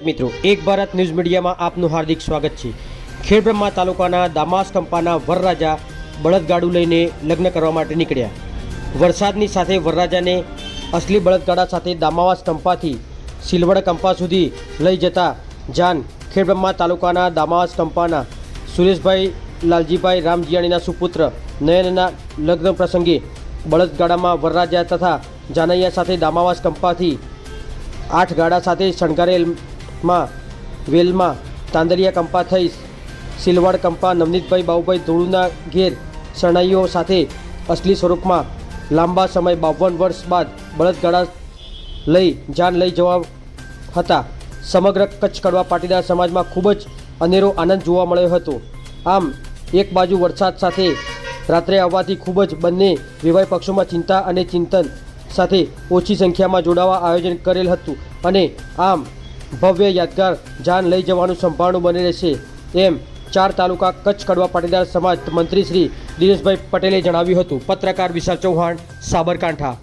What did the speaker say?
મિત્રો, એક ભારત ન્યૂઝ મીડિયામાં આપનું હાર્દિક સ્વાગત છે. ખેડબ્રહ્મા તાલુકાના દામાસ કંપાના વરરાજા બળદગાડું લઈને લગ્ન કરવા માટે નીકળ્યા. વરસાદની સાથે વરરાજાને અસલી બળદગાડા સાથે દામાવાસ કંપાથી સિલવડ કંપા સુધી લઈ જતા જાન ખેડબ્રહ્મા તાલુકાના દામાવાસ કંપાના સુરેશભાઈ લાલજીભાઈ રામજીયાણીના સુપુત્ર નયનના લગ્ન પ્રસંગે બળદગાડામાં વરરાજા તથા જાનૈયા સાથે દામાવાસ કંપાથી આઠ ગાડા સાથે શણગારેલમાં વેલમાં તાંદરિયા કંપા થઈ સિલવાડ કંપા નવનીતભાઈ બાબુભાઈ ધોળુના ઘેર શરણાઈઓ સાથે અસલી સ્વરૂપમાં લાંબા સમય બાવન વર્ષ બાદ બળદગાડા લઈ જાન લઈ જવા હતા. સમગ્ર કચ્છ કડવા પાટીદાર સમાજમાં ખૂબ જ અનેરો આનંદ જોવા મળ્યો હતો. આમ, એક બાજુ વરસાદ સાથે રાત્રે આવવાથી ખૂબ જ બંને વિવાહ પક્ષોમાં ચિંતા અને ચિંતન સાથે ઓછી સંખ્યામાં જોડાવા આયોજન કરેલ હતું અને આમ ભવ્ય યાદગાર જાન લઈ જવાનું સંભાળનું બની રહેશે. એમ ચાર તાલુકા કચ્છ કડવા પાટીદાર સમાજ મંત્રી શ્રી દિનેશભાઈ પટેલે જણાવ્યું હતું. પત્રકાર વિશાલ ચૌહાણ, સાબરકાંઠા.